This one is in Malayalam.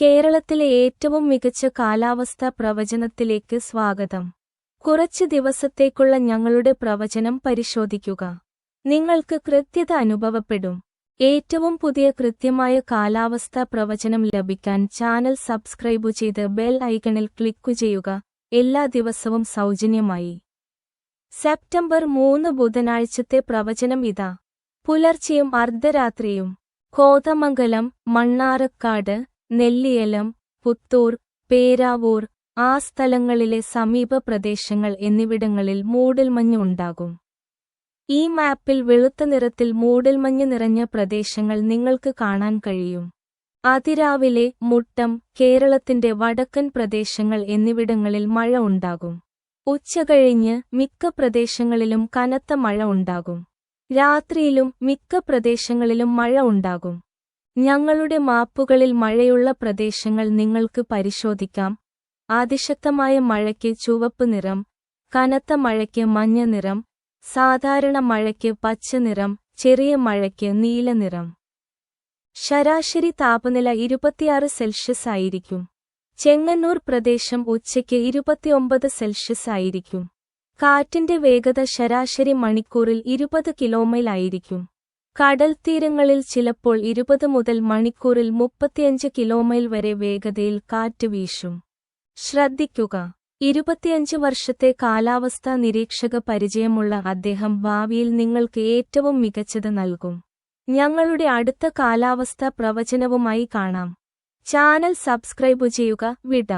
കേരളത്തിലെ ഏറ്റവും മികച്ച കാലാവസ്ഥാ പ്രവചനത്തിലേക്ക് സ്വാഗതം. കുറച്ച് ദിവസത്തേക്കുള്ള ഞങ്ങളുടെ പ്രവചനം പരിശോധിക്കുക. നിങ്ങൾക്ക് കൃത്യത അനുഭവപ്പെടും. ഏറ്റവും പുതിയ കൃത്യമായ കാലാവസ്ഥാ പ്രവചനം ലഭിക്കാൻ ചാനൽ സബ്സ്ക്രൈബ് ചെയ്ത് ബെൽ ഐക്കണിൽ ക്ലിക്കു ചെയ്യുക. എല്ലാ ദിവസവും സൗജന്യമായി. സെപ്റ്റംബർ മൂന്ന് ബുധനാഴ്ചത്തെ പ്രവചനം ഇതാ. പുലർച്ചെയും അർദ്ധരാത്രിയും. കോതമംഗലം മണ്ണാറക്കാട് നെല്ലിയലം പുത്തൂർ പേരാവൂർ ആ സ്ഥലങ്ങളിലെ സമീപ പ്രദേശങ്ങൾ എന്നിവിടങ്ങളിൽ മൂടൽമഞ്ഞ് ഉണ്ടാകും. ഈ മാപ്പിൽ വെളുത്ത നിറത്തിൽ മൂടൽമഞ്ഞ് നിറഞ്ഞ പ്രദേശങ്ങൾ നിങ്ങൾക്ക് കാണാൻ കഴിയും. അതിരാവിലെ മുട്ടം കേരളത്തിന്റെ വടക്കൻ പ്രദേശങ്ങൾ എന്നിവിടങ്ങളിൽ മഴ ഉണ്ടാകും. ഉച്ചകഴിഞ്ഞ് മിക്ക പ്രദേശങ്ങളിലും കനത്ത മഴ ഉണ്ടാകും. രാത്രിയിലും മിക്ക പ്രദേശങ്ങളിലും മഴ ഉണ്ടാകും. ഞങ്ങളുടെ മാപ്പുകളിൽ മഴയുള്ള പ്രദേശങ്ങൾ നിങ്ങൾക്ക് പരിശോധിക്കാം. അതിശക്തമായ മഴയ്ക്ക് ചുവപ്പ് നിറം കനത്ത മഴയ്ക്ക് മഞ്ഞ നിറം സാധാരണ മഴയ്ക്ക് പച്ച നിറം ചെറിയ മഴയ്ക്ക് നീല നിറം. ശരാശരി താപനില ഇരുപത്തിയാറ് സെൽഷ്യസ് ആയിരിക്കും. ചെങ്ങന്നൂർ പ്രദേശം ഉച്ചയ്ക്ക് ഇരുപത്തിയൊമ്പത് സെൽഷ്യസ് ആയിരിക്കും. കാറ്റിന്റെ വേഗത ശരാശരി മണിക്കൂറിൽ ഇരുപത് കിലോമൈൽ ആയിരിക്കും കടൽ തീരങ്ങളിൽ ചിലപ്പോൾ ഇരുപത് മുതൽ മണിക്കൂറിൽ മുപ്പത്തിയഞ്ച് കിലോമൈൽ വരെ വേഗതയിൽ കാറ്റ് വീശും. ശ്രദ്ധിക്കുക. ഇരുപത്തിയഞ്ച് വർഷത്തെ കാലാവസ്ഥാ നിരീക്ഷക പരിചയമുള്ള അദ്ദേഹം ഭാവിയിൽ നിങ്ങൾക്ക് ഏറ്റവും മികച്ചത് നൽകും. ഞങ്ങളുടെ അടുത്ത കാലാവസ്ഥാ പ്രവചനവുമായി കാണാം. ചാനൽ സബ്സ്ക്രൈബ് ചെയ്യുക വിട.